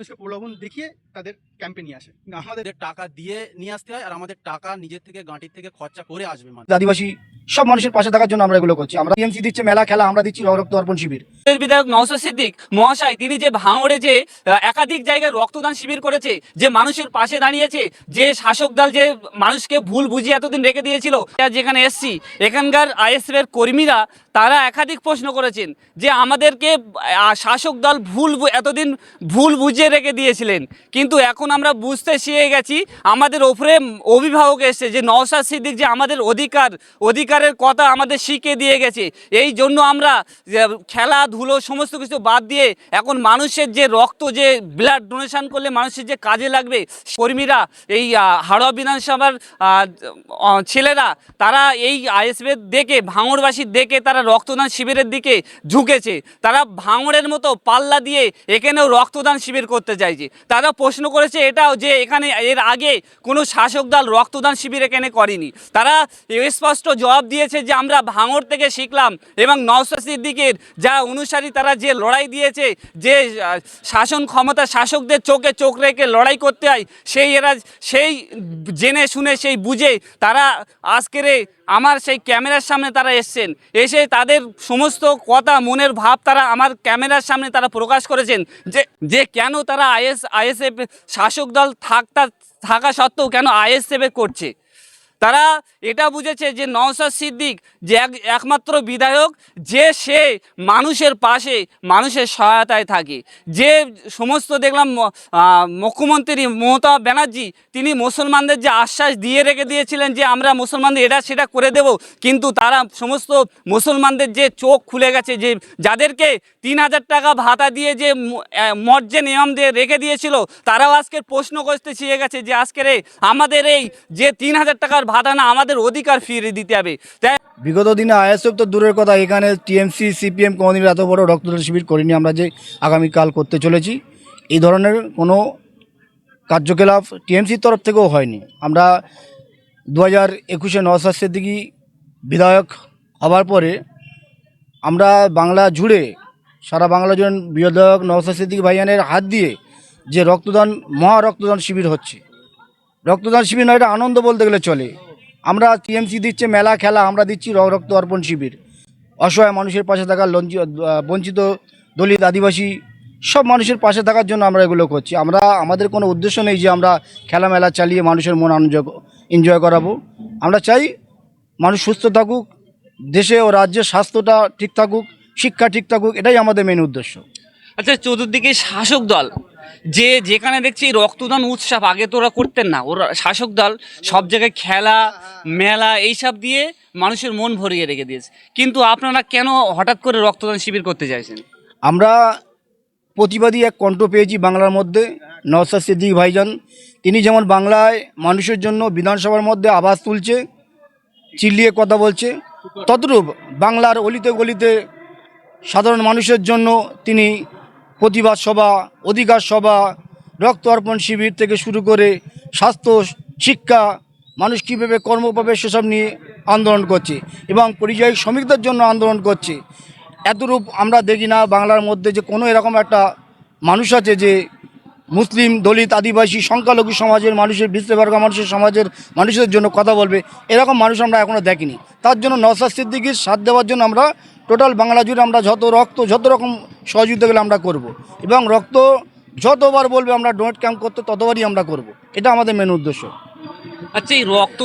মানুষকে প্রলোভন দেখিয়ে তাদের ক্যাম্পে নিয়ে আসে। আমাদের টাকা দিয়ে নিয়ে আসতে হয় আর আমাদের টাকা নিজের থেকে গাঁটির থেকে খরচা করে আসবে মানে আদিবাসী সব মানুষের পাশে থাকার জন্য আমরা এগুলো করছি। আমরা টিএমসি দিচ্ছে মেলা খেলা আমরা দিচ্ছি রক্ত অর্পণ শিবির। বিধায়ক নওশাদ সিদ্দিক মহাশয় তিনি যে ভাঙড়ে যে একাধিক জায়গায় রক্তদান শিবির করেছে যে মানুষের পাশে দাঁড়িয়েছে যে শাসক দল যে মানুষকে ভুল বুঝিয়ে এতদিন রেখে দিয়েছিল যেখানে এসছি এখানকার আইএসএফ এর কর্মীরা তারা একাধিক প্রশ্ন করেছেন যে আমাদেরকে শাসক দল ভুল এতদিন ভুল বুঝিয়ে রেখে দিয়েছিলেন। কিন্তু এখন আমরা বুঝতে শিখে গেছি, আমাদের ওপরে অভিভাবক এসছে যে নওশাদ সিদ্দিক যে আমাদের অধিকার, অধিকারের কথা আমাদের শিখে দিয়ে গেছে। এই জন্য আমরা খেলাধুলো সমস্ত কিছু বাদ দিয়ে এখন মানুষের যে রক্ত, যে ব্লাড ডোনেশন করলে মানুষের যে কাজে লাগবে, কর্মীরা, এই হাড়োয়া বিধানসভার ছেলেরা, তারা এই আইএসএফ দেখে ভাঙড়বাসী দেখে তারা রক্তদান শিবিরের দিকে ঝুঁকেছে। তারা ভাঙড়ের মতো পাল্লা দিয়ে এখানেও রক্তদান শিবির করতে চাইছে। তারা প্রশ্ন করেছে এটাও যে এখানে এর আগে কোনো শাসক দল রক্তদান শিবির এখানে করেনি? তারা স্পষ্ট জবাব দিয়েছে যে আমরা ভাঙড় থেকে শিখলাম এবং নওশাদ সিদ্দিকের যা অনুসারী তারা যে লড়াই দিয়েছে, যে শাসন ক্ষমতা শাসকদের চোখে চোখ রেখে লড়াই করতে হয়, সেই এরা, সেই জেনে শুনে, সেই বুঝে তারা আজকের আমার সেই ক্যামেরার সামনে তারা এসছেন। এসে তাদের সমস্ত কথা, মনের ভাব তারা আমার ক্যামেরার সামনে তারা প্রকাশ করেছেন যে যে কেন তারা আইএস, আইএসএফ শাসক দল থাকতা থাকা সত্ত্বেও কেন আইএসএফ করছে? তারা এটা বুঝেছে যে নওশাদ সিদ্দিক যে এক, একমাত্র বিধায়ক, যে সে মানুষের পাশে, মানুষের সহায়তায় থাকে। যে সমস্ত দেখলাম মুখ্যমন্ত্রী মমতা ব্যানার্জি, তিনি মুসলমানদের যে আশ্বাস দিয়ে রেখে দিয়েছিলেন যে আমরা মুসলমানদের এটা সেটা করে দেব, কিন্তু তারা সমস্ত মুসলমানদের যে চোখ খুলে গেছে, যে যাদেরকে তিন হাজার টাকা ভাতা দিয়ে যে ম- যে নিয়ম দিয়ে রেখে দিয়েছিল, তারাও আজকের প্রশ্ন করতে শিখে গেছে যে আজকের এই, আমাদের এই যে তিন হাজার টাকার ভাতা না, আমাদের অধিকার ফিরিয়ে দিতে হবে। বিগত দিনে আইএসএফ তো দূরের কথা, এখানে টিএমসি, সিপিএম কোনোদিন এত বড় রক্তদান শিবির করিনি, আমরা যে আগামীকাল করতে চলেছি, এই ধরনের কোনো কার্যকলাপ টিএমসির তরফ থেকেও হয়নি। আমরা দু হাজার একুশে নওসাদ সিদ্দিকি বিধায়ক হবার পরে আমরা বাংলা জুড়ে সারা বাংলা জুড়ে বিধায়ক নওসাদ সিদ্দিকি ভাইয়ানের হাত দিয়ে যে রক্তদান, মহা রক্তদান শিবির হচ্ছে। রক্তদান শিবির নয়, এটা আনন্দ বলতে গেলে চলে। আমরা টিএমসি দিচ্ছে, মেলা খেলা, আমরা দিচ্ছি রক্ত অর্পণ শিবির। অসহায় মানুষের পাশে থাকা বঞ্চিত দলিত আদিবাসী, সব মানুষের পাশে থাকার জন্য আমরা এগুলো করছি। আমরা, আমাদের কোনো উদ্দেশ্য নেই যে আমরা খেলা মেলা চালিয়ে মানুষের মন আনন্দ এনজয় করাবো। আমরা চাই মানুষ সুস্থ থাকুক, দেশে ও রাজ্যের স্বাস্থ্যটা ঠিক থাকুক, শিক্ষা ঠিক থাকুক, এটাই আমাদের মেন উদ্দেশ্য। আচ্ছা চতুর্দিকে শাসক দল যে যেখানে দেখছি রক্তদান উৎসব, আগে তো ওরা করতেন না। ওরা শাসক দল, সব জায়গায় খেলা, মেলা, এইসব দিয়ে মানুষের মন ভরিয়ে রেখে দিয়েছে। কিন্তু আপনারা কেন হঠাৎ করে রক্তদান শিবির করতে চাইছেন? আমরা প্রতিবাদী এক কণ্ঠ পেয়েছি বাংলার মধ্যে নওসাদ সিদ্দিক ভাইজান। তিনি যেমন বাংলায় মানুষের জন্য বিধানসভার মধ্যে আওয়াজ তুলছে, চিল্লিয়ে কথা বলছে তদ্রূপ বাংলার অলিতে গলিতে সাধারণ মানুষের জন্য তিনি প্রতিবাদ সভা, অধিকার সভা, রক্ত অর্পণ শিবির থেকে শুরু করে স্বাস্থ্য, শিক্ষা, মানুষ কীভাবে কর্ম পাবে সেসব নিয়ে আন্দোলন করছে এবং পরিযায়ী শ্রমিকদের জন্য আন্দোলন করছে। এতরূপ আমরা দেখি না, বাংলার মধ্যে যে কোনো এরকম একটা মানুষ আছে যে মুসলিম, দলিত, আদিবাসী, সংখ্যালঘু সমাজের মানুষের বিশ্লেভার্গ মানুষের, সমাজের মানুষের জন্য কথা বলবে, এরকম মানুষ আমরা এখনও দেখিনি। তার জন্য নওসাদ সিদ্দিকির সাথ দেওয়ার জন্য আমরা টোটাল বাংলা জুড়ে আমরা যত রক্ত, যত রকম সহযোগিতাগুলো আমরা করব। এবং রক্ত যতবার বলবে আমরা ডোনেট ক্যাম্প করতে ততবারই আমরা করব। এটা আমাদের মেন উদ্দেশ্য। আচ্ছা এই রক্ত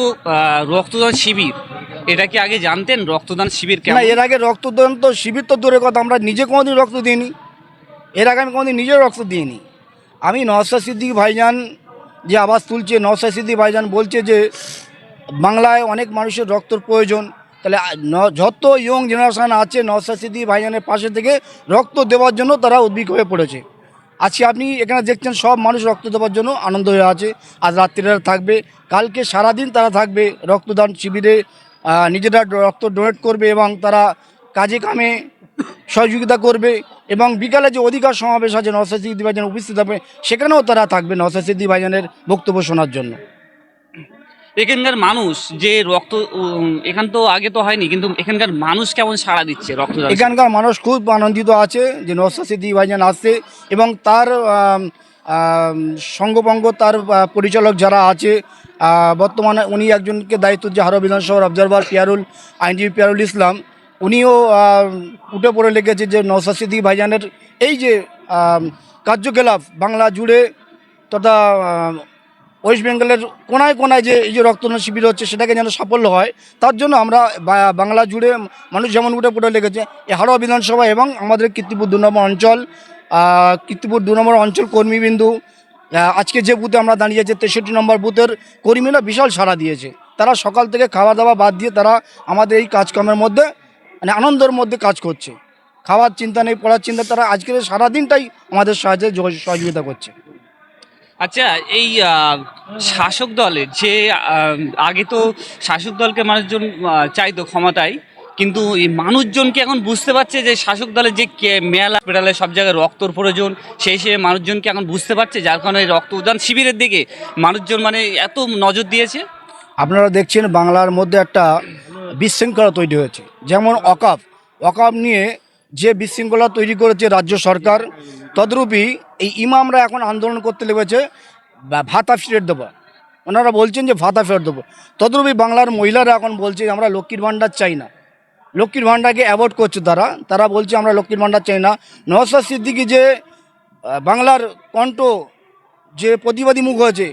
রক্তদান শিবির এটা কি আগে জানতেন? রক্তদান শিবির না কেমন? এর আগে রক্তদান তো শিবির তো দূরের কথা আমরা নিজে কোনোদিন রক্ত দিইনি। এর আগে আমি কোনোদিন নিজেও রক্ত দিইনি। আমি নওসাদ সিদ্দিক ভাইজান যে আওয়াজ তুলছে নওসাদ সিদ্দিক ভাইজান বলছে যে বাংলায় অনেক মানুষের রক্তর প্রয়োজন। তাহলে যত ইয়ং জেনারেশান আছে নওসাদ সিদ্দিক ভাইজানের পাশে থেকে রক্ত দেওয়ার জন্য তারা উদ্বিগ হয়ে পড়েছে। আজকে আপনি এখানে দেখছেন, সব মানুষ রক্ত দেওয়ার জন্য আনন্দ হয়ে আছে। আজ রাত্রিরা থাকবে, কালকে সারাদিন তারা থাকবে রক্তদান শিবিরে নিজেরা রক্ত ডোনেট করবে এবং তারা কাজে কামে সহযোগিতা করবে এবং বিকালে যে অধিকার সমাবেশ আছে নওসাদ সিদ্দি ভাইজান উপস্থিত হবে, সেখানেও তারা থাকবে নওসাদ সিদ্দি ভাইজানের বক্তব্য শোনার জন্য। এখানকার মানুষ যে রক্ত এখান তো আগে তো হয়নি, কিন্তু এখানকার মানুষ কেমন সাড়া দিচ্ছে রক্ত এখানকার মানুষ খুব আনন্দিত আছে যে সিদ্দি ভাইজান আসছে এবং তার সঙ্গভঙ্গ, তার পরিচালক যারা আছে বর্তমানে উনি একজনকে দায়িত্ব যে হারো বিধানসভার অবজারভার পিয়ারুল, আইনজীবী পিয়ারুল ইসলাম, উনিও উঠে পড়ে লেগেছে যে সিদ্দিকী ভাইজানের এই যে কার্যকলাপ বাংলা জুড়ে তথা ওয়েস্ট বেঙ্গলের কোনায় কোনায় যে এই যে রক্তদান শিবির হচ্ছে, সেটাকে যেন সাফল্য হয়, তার জন্য আমরা বাংলা জুড়ে মানুষ যেমন উঠে পড়ে লেগেছে হাড়োয়া বিধানসভা এবং আমাদের কীর্তিপুর দু নম্বর অঞ্চল কীর্তিপুর দু নম্বর অঞ্চল কর্মীবিন্দু আজকে যে বুথে আমরা দাঁড়িয়েছি তেষট্টি নম্বর বুথের কর্মীরা বিশাল সাড়া দিয়েছে। তারা সকাল থেকে খাওয়া দাওয়া বাদ দিয়ে তারা আমাদের এই কাজকর্মের মধ্যে মানে আনন্দের মধ্যে কাজ করছে। খাওয়ার চিন্তা নেই, পড়ার চিন্তা, তারা আজকের সারাদিনটাই আমাদের সাহায্যে সহযোগিতা করছে। আচ্ছা এই শাসক দলের যে আগে তো শাসক দলকে মানুষজন চাইতো ক্ষমতায়, কিন্তু এই মানুষজন কি এখন বুঝতে পারছে যে শাসক দলের যে মেলা পেটালে সব জায়গায় রক্তর প্রয়োজন, সেই হিসেবে মানুষজন কি এখন বুঝতে পারছে যার কারণে এই রক্তদান শিবিরের দিকে মানুষজন মানে এত নজর দিয়েছে? আপনারা দেখছেন বাংলার মধ্যে একটা বিশৃঙ্খলা তৈরি হয়েছে। যেমন অকাপ অকাপ নিয়ে যে বিশৃঙ্খলা তৈরি করেছে রাজ্য সরকার তদ্রূপই এই ইমামরা এখন আন্দোলন করতে লেগেছে ভাতা ফেরত দেবো। ওনারা বলছেন যে ভাতা ফেরত দেবো। তদ্রূপই বাংলার মহিলারা এখন বলছে আমরা লক্ষ্মীর ভাণ্ডার চাই না। লক্ষ্মীর ভাণ্ডারকে অ্যাভয়েড করছে তারা। তারা বলছে আমরা লক্ষ্মীর ভাণ্ডার চাই না। নওসাদ সিদ্দিকি যে বাংলার কণ্ঠ যে প্রতিবাদী মুখ হয়েছে,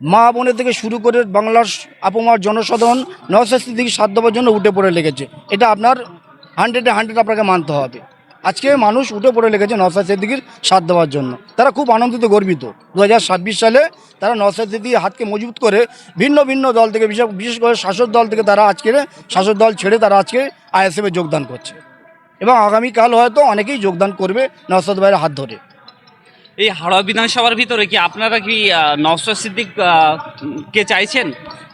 মা বোনের থেকে শুরু করে বাংলার আপমার জনসাধারণ নওসাদ সিদ্দিকি সাথ দেওয়ার জন্য উঠে পড়ে লেগেছে। এটা আপনার হান্ড্রেডে হান্ড্রেড আপনাকে মানতে হবে। আজকে মানুষ উঠে পড়ে লেগেছে নওসাদ সিদ্দিকির সাথ দেওয়ার জন্য। তারা খুব আনন্দিত গর্বিত। দু হাজার ছাব্বিশ সালে তারা নওসাদ সিদ্দিকির হাতকে মজবুত করে ভিন্ন ভিন্ন দল থেকে বিশেষ বিশেষ করে শাসক দল থেকে তারা আজকে শাসক দল ছেড়ে তারা আজকে আইএসএফে যোগদান করছে। এবং আগামীকাল হয়তো অনেকেই যোগদান করবে নওসাদ ভাইয়ের হাত ধরে। এই হাওড়া বিধানসভার ভিতরে কি আপনারা কি আহ, নওশাদ সিদ্দিক কে চাইছেন?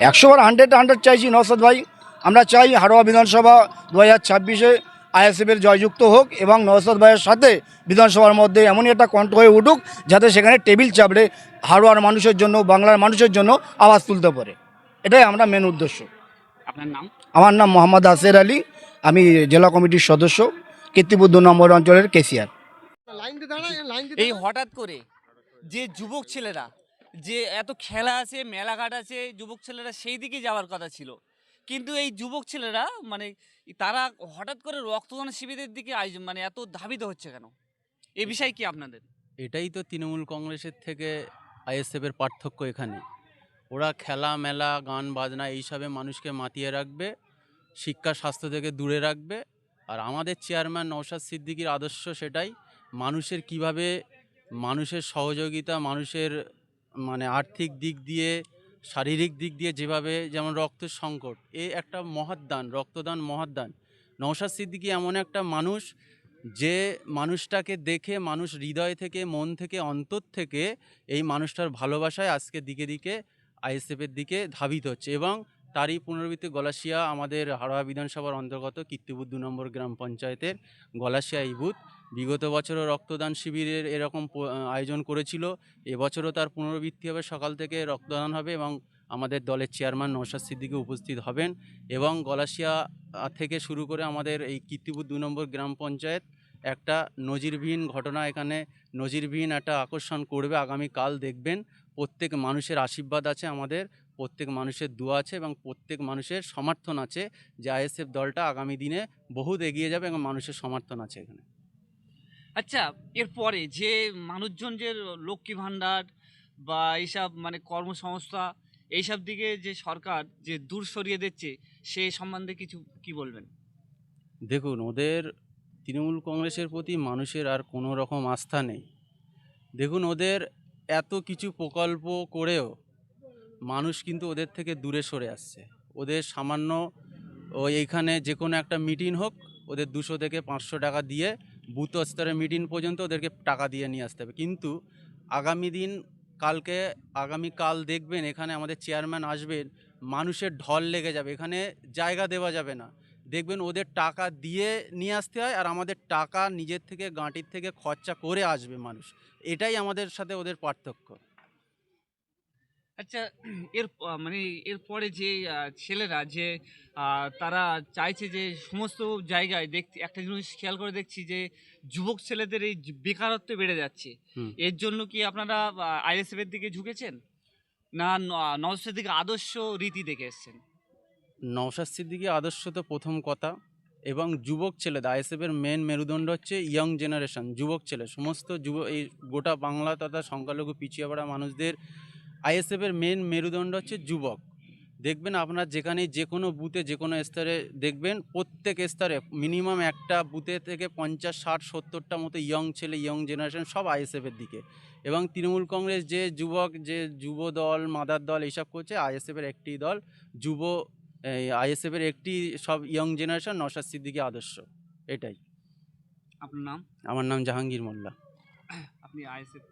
একশো বার হান্ড্রেড হান্ড্রেড চাইছি নওসাদ ভাই। আমরা চাই হাড়োয়া বিধানসভা দু হাজার ছাব্বিশে আইএসএফের জয়যুক্ত হোক এবং নওসাদ ভাইয়ের সাথে বিধানসভার মধ্যে এমনই একটা কণ্ঠ হয়ে উঠুক যাতে সেখানে টেবিল চাপড়ে হাড়োয়ার মানুষের জন্য বাংলার মানুষের জন্য আওয়াজ তুলতে পারে। এটাই আমরা মেন উদ্দেশ্য। আপনার নাম? আমার নাম মোহাম্মদ আসের আলী। আমি জেলা কমিটির সদস্য কীর্তিপুর দু নম্বর অঞ্চলের কেসিয়ার এই হঠাৎ করে যে যুবক ছেলেরা যে এত খেলা আছে মেলাঘাট আছে যুবক ছেলেরা সেই দিকে যাওয়ার কথা ছিল। কিন্তু এই যুবক ছেলেরা মানে তারা হঠাৎ করে রক্তদান শিবিরের দিকে আয়োজন মানে এত ধাবিত হচ্ছে কেন? এ বিষয়ে কি আপনাদের? এটাই তো তৃণমূল কংগ্রেসের থেকে আইএসএফের পার্থক্য এখানে। ওরা খেলা মেলা গান বাজনা এইসবে মানুষকে মাতিয়ে রাখবে শিক্ষা স্বাস্থ্য থেকে দূরে রাখবে। আর আমাদের চেয়ারম্যান নৌশাদ সিদ্দিকির আদর্শ সেটাই মানুষের কীভাবে মানুষের সহযোগিতা মানুষের মানে আর্থিক দিক দিয়ে শারীরিক দিক দিয়ে যেভাবে যেমন রক্তের সংকট, এ একটা মহাদান, রক্তদান মহাদান। নওশাদ সিদ্দিকি এমন একটা মানুষ যে মানুষটাকে দেখে, মানুষ হৃদয় থেকে, মন থেকে, অন্তর থেকে এই মানুষটার ভালোবাসায় আজকে দিকে দিকে আইএসএফের দিকে ধাবিত হচ্ছে এবং তারই পুনরাবৃত্তি গলাশিয়া আমাদের হাড়োয়া বিধানসভার অন্তর্গত কীর্তিপুর দু নম্বর গ্রাম পঞ্চায়েতের গলাশিয়া এই বুথ। বিগত বছরও রক্তদান শিবিরের এরকম আয়োজন করেছিল। এবছরও তার পুনরাবৃত্তি হবে, সকাল থেকে রক্তদান হবে এবং আমাদের দলের চেয়ারম্যান নৌশাদ সিদ্দিকি উপস্থিত হবেন এবং গলাশিয়া থেকে শুরু করে আমাদের এই কীর্তিপুর দু নম্বর গ্রাম পঞ্চায়েত একটা নজিরবিহীন ঘটনা। এখানে নজিরবিহীন একটা আকর্ষণ করবে, আগামীকাল দেখবেন। প্রত্যেক মানুষের আশীর্বাদ আছে আমাদের। প্রত্যেক মানুষের দোয়া আছে এবং প্রত্যেক মানুষের সমর্থন আছে যে আইএসএফ দলটা আগামী দিনে বহুত এগিয়ে যাবে এবং মানুষের সমর্থন আছে এখানে। আচ্ছা এরপরে যে মানুষজন যে লক্ষ্মী ভাণ্ডার বা এইসব মানে কর্মসংস্থা এইসব দিকে যে সরকার যে দূর সরিয়ে দিচ্ছে সে সম্বন্ধে কিছু কি বলবেন? দেখুন ওদের তৃণমূল কংগ্রেসের প্রতি মানুষের আর কোনো রকম আস্থা নেই। দেখুন ওদের এত কিছু প্রকল্প করেও মানুষ কিন্তু ওদের থেকে দূরে সরে আসছে। ওদের সামান্য এইখানে যে কোনো একটা মিটিং হোক, ওদের দুশো থেকে পাঁচশো টাকা দিয়ে বুথ স্তরের মিটিং পর্যন্ত ওদেরকে টাকা দিয়ে নিয়ে আসতে হবে। কিন্তু আগামী দিন, কালকে, আগামী কাল দেখবেন এখানে আমাদের চেয়ারম্যান আসবেন, মানুষের ঢল লেগে যাবে, এখানে জায়গা দেওয়া যাবে না। দেখবেন ওদের টাকা দিয়ে নিয়ে আসতে হয় আর আমাদের টাকা নিজের থেকে, গাঁটির থেকে খরচা করে আসবে মানুষ। এটাই আমাদের সাথে ওদের পার্থক্য। আচ্ছা এর মানে এরপরে যে ছেলেরা যে তারা চাইছে যে সমস্ত জায়গায় দেখতে একটা জিনিস খেয়াল করে দেখছি যে যুবক ছেলেদের এই বেকারত্ব বেড়ে যাচ্ছে। এর জন্য কি আপনারা আইএসএফ এর দিকে ঝুঁকেছেন? না নজসের দিকে আদর্শ রীতি দেখে এসছেন? নওশাদ সিদ্দিকী আদর্শ তো প্রথম কথা এবং যুবক ছেলেদের আইএসএফের মেন মেরুদণ্ড হচ্ছে ইয়ং জেনারেশন যুবক ছেলে। সমস্ত যুব এই গোটা বাংলা তথা সংখ্যালঘু পিছিয়ে পড়া মানুষদের আইএসএফের মেন মেরুদণ্ড হচ্ছে যুবক। দেখবেন আপনার যেখানে যে কোনো বুথে যে কোনো স্তরে দেখবেন প্রত্যেক স্তরে মিনিমাম একটা বুথে থেকে পঞ্চাশ ষাট সত্তরটা মতো ইয়ং ছেলে ইয়ং জেনারেশন সব আইএসএফের দিকে। এবং তৃণমূল কংগ্রেস যে যুবক যে যুব দল মাদার দল এইসব করছে আইএসএফের একটি দল যুব আইএসএফের একটি সব ইয়ং জেনারেশন নশাদ সিদ্দিকী আদর্শ। এটাই। আপনার নাম? আমার নাম জাহাঙ্গীর মোল্লা। আপনি আইএসএফ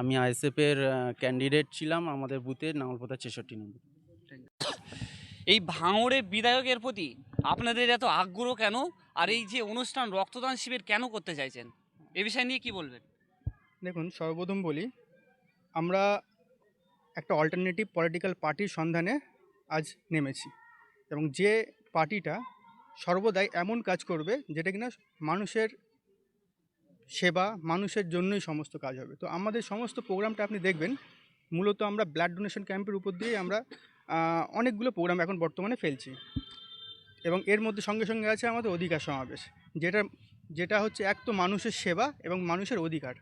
আমি আইএসএফের ক্যান্ডিডেট ছিলাম আমাদের বুথে নাঙ্গলপোতা ছেষট্টি নম্বর। এই ভাঙড়ে বিধায়কের প্রতি আপনাদের এত আগ্রহ কেন? আর এই যে অনুষ্ঠান রক্তদান শিবির কেন করতে চাইছেন? এ বিষয় নিয়ে কি বলবেন? দেখুন সর্বপ্রথম বলি আমরা একটা অল্টারনেটিভ পলিটিক্যাল পার্টির সন্ধানে আজ নেমেছি এবং যে পার্টিটা সর্বদাই এমন কাজ করবে যেটা কিনা মানুষের সেবা মানুষের জন্যই সমস্ত কাজ হবে। তো আমাদের সমস্ত প্রোগ্রামটা আপনি দেখবেন, মূলত আমরা ব্লাড ডোনেশন ক্যাম্পের উপর দিয়েই আমরা অনেকগুলো প্রোগ্রাম এখন বর্তমানে ফেলছি। এবং এর মধ্যে সঙ্গে সঙ্গে আছে আমাদের অধিকার সমাবেশ যেটা যেটা হচ্ছে এক তো মানুষের সেবা এবং মানুষের অধিকার।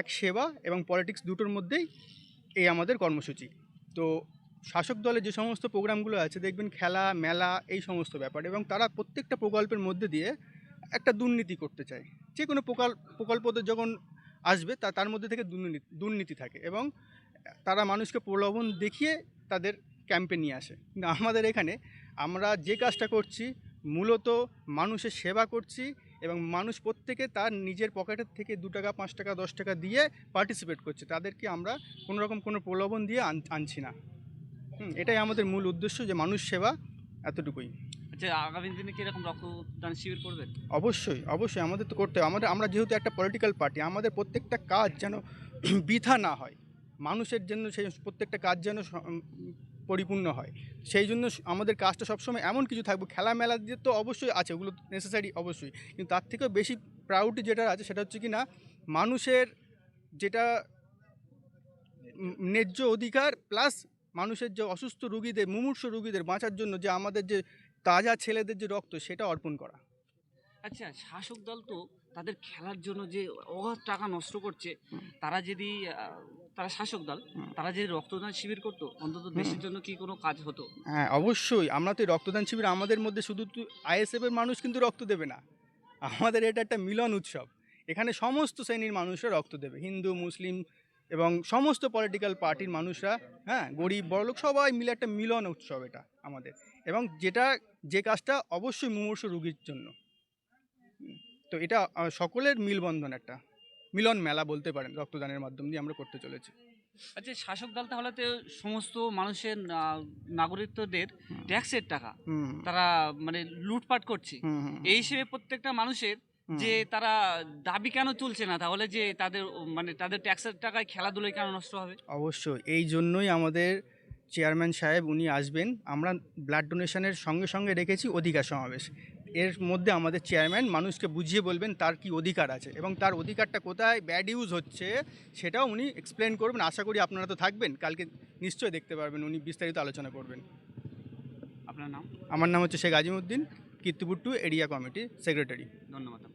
এক সেবা এবং পলিটিক্স দুটোর মধ্যেই এই আমাদের কর্মসূচি। তো শাসক দলের যে সমস্ত প্রোগ্রামগুলো আছে, দেখবেন খেলা, মেলা, এই সমস্ত ব্যাপার এবং তারা প্রত্যেকটা প্রকল্পের মধ্যে দিয়ে একটা দুর্নীতি করতে চায়। যে কোনো প্রকল্প যখন আসবে তা, তার মধ্যে থেকে দুর্নীতি দুর্নীতি থাকে এবং তারা মানুষকে প্রলোভন দেখিয়ে তাদের ক্যাম্পে নিয়ে আসে। কিন্তু আমাদের এখানে আমরা যে কাজটা করছি, মূলত মানুষের সেবা করছি এবং মানুষ প্রত্যেকে তার নিজের পকেটের থেকে দু টাকা, পাঁচ টাকা, দশ টাকা দিয়ে পার্টিসিপেট করছে। তাদেরকে আমরা কোনো রকম কোনো প্রলোভন দিয়ে আন, আনছি না। এটাই আমাদের মূল উদ্দেশ্য যে মানুষ সেবা এতটুকুই। আচ্ছা আগামী দিনে কি এরকম রক্তদান শিবির করবেন অবশ্যই অবশ্যই আমাদের তো করতে হবে। আমাদের, আমরা যেহেতু একটা পলিটিক্যাল পার্টি আমাদের প্রত্যেকটা কাজ যেন বৃথা না হয়। মানুষের জন্য সেই প্রত্যেকটা কাজ যেন পরিপূর্ণ হয়। সেই জন্য আমাদের কাজটা সবসময় এমন কিছু থাকবে। খেলা মেলা দিয়ে তো অবশ্যই আছে, ওগুলো নেসেসারি অবশ্যই। কিন্তু তার থেকেও বেশি প্রায়োরিটি যেটা আছে সেটা হচ্ছে কি না, মানুষের যেটা ন্যায্য অধিকার প্লাস মানুষের যে অসুস্থ রুগীদের, মুমূর্ষ রুগীদের বাঁচার জন্য যে আমাদের যে তাজা ছেলেদের যে রক্ত সেটা অর্পণ করা। আচ্ছা শাসক দল তো তাদের খেলার জন্য যে অগাধ টাকা নষ্ট করছে তারা যদি তারা শাসক দল তারা যদি রক্তদান শিবির করতো অন্তত দেশের জন্য কি কোনো কাজ হতো? হ্যাঁ অবশ্যই। আমরা তো রক্তদান শিবির আমাদের মধ্যে শুধু আইএসএফ এর মানুষ কিন্তু রক্ত দেবে না। আমাদের এটা একটা মিলন উৎসব। এখানে সমস্ত শ্রেণির মানুষরা রক্ত দেবে। হিন্দু মুসলিম এবং সমস্ত পলিটিক্যাল পার্টির মানুষরা হ্যাঁ গরিব বড়লোক সবাই মিলে একটা মিলন উৎসব এটা আমাদের। এবং যেটা যে কাজটা অবশ্যই মুমূর্ষ রুগীর জন্য। তো এটা সকলের মিলবন্ধন একটা। মিলন মেলা বলতে পারেন রক্তদানের মাধ্যম দিয়ে আমরা করতে চলেছি। আচ্ছা শাসক দল তাহলে তো সমস্ত মানুষের নাগরিকত্বদের ট্যাক্সের টাকা তারা মানে লুটপাট করছে। এই হিসেবে প্রত্যেকটা মানুষের যে তারা দাবি কেন তুলছে না তাহলে যে তাদের মানে তাদের ট্যাক্সের টাকায় খেলাধুলোয় কেন নষ্ট হবে? অবশ্যই এই জন্যই আমাদের চেয়ারম্যান সাহেব উনি আসবেন। আমরা ব্লাড ডোনেশনের সঙ্গে সঙ্গে রেখেছি অধিকার সমাবেশ। এর মধ্যে আমাদের চেয়ারম্যান মানুষকে বুঝিয়ে বলবেন তার কি অধিকার আছে এবং তার অধিকারটা কোথায় ব্যাড ইউজ হচ্ছে সেটাও উনি এক্সপ্লেন করবেন। আশা করি আপনারা তো থাকবেন। কালকে নিশ্চয়ই দেখতে পারবেন। উনি বিস্তারিত আলোচনা করবেন। আপনার নাম? আমার নাম হচ্ছে Sheikh Azimuddin Kirtipur two area committee secretary. ধন্যবাদ।